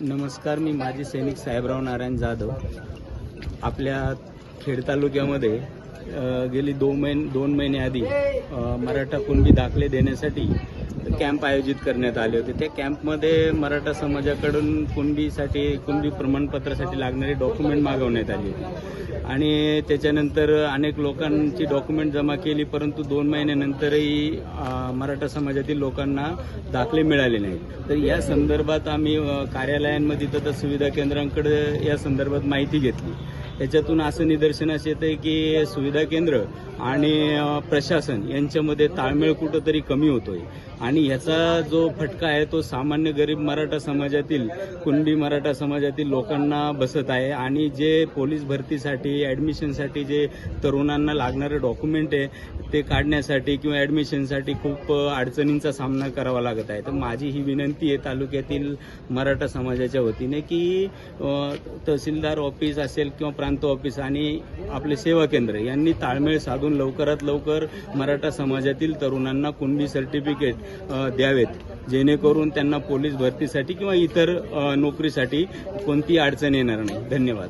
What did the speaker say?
नमस्कार मी माजी सैनिक साहेबराव नारायण जाधव. आपल्या खेड तालुक्यामध्ये गेली दोन महिने दोन महिने आधी मराठा कुणबी दाखले देण्यासाठी कॅम्प आयोजित करण्यात आले होते. त्या कॅम्पमध्ये मराठा समाजाकडून कुणबीसाठी कुणबी प्रमाणपत्रासाठी लागणारे डॉक्युमेंट मागवण्यात आले होते. आणि त्याच्यानंतर अनेक लोकांची डॉक्युमेंट जमा केली परंतु दोन महिन्यानंतरही मराठा समाजातील लोकांना दाखले मिळाले नाहीत. तर या संदर्भात आम्ही कार्यालयांमध्ये तथा सुविधा केंद्रांकडे या संदर्भात माहिती घेतली. त्याच्यातून असं निदर्शनास येतं की सुविधा केंद्र आणि प्रशासन यांच्यामध्ये ताळमेळ कुठंतरी कमी होतोय. आणि ह्याचा जो फटका आहे तो सामान्य गरीब मराठा समाजातील कुणबी मराठा समाजातील लोकांना बसत आहे. आणि जे पोलीस भरतीसाठी ॲडमिशनसाठी जे तरुणांना लागणारे डॉक्युमेंट आहे ते काढण्यासाठी किंवा ॲडमिशनसाठी खूप अडचणींचा सामना करावा लागत आहे. तर माझी ही विनंती आहे तालुक्यातील मराठा समाजाच्या वतीने की तहसीलदार ऑफिस असेल किंवा प्रांत ऑफिस आणि आपले सेवा केंद्र यांनी ताळमेळ साधून लवकरात लवकर मराठा समाजातील तरुणांना कुणबी सर्टिफिकेट द्यावेत. जेणेकरून त्यांना पोलीस भरतीसाठी किंवा इतर नोकरीसाठी कोणती अडचण येणार नाही. धन्यवाद.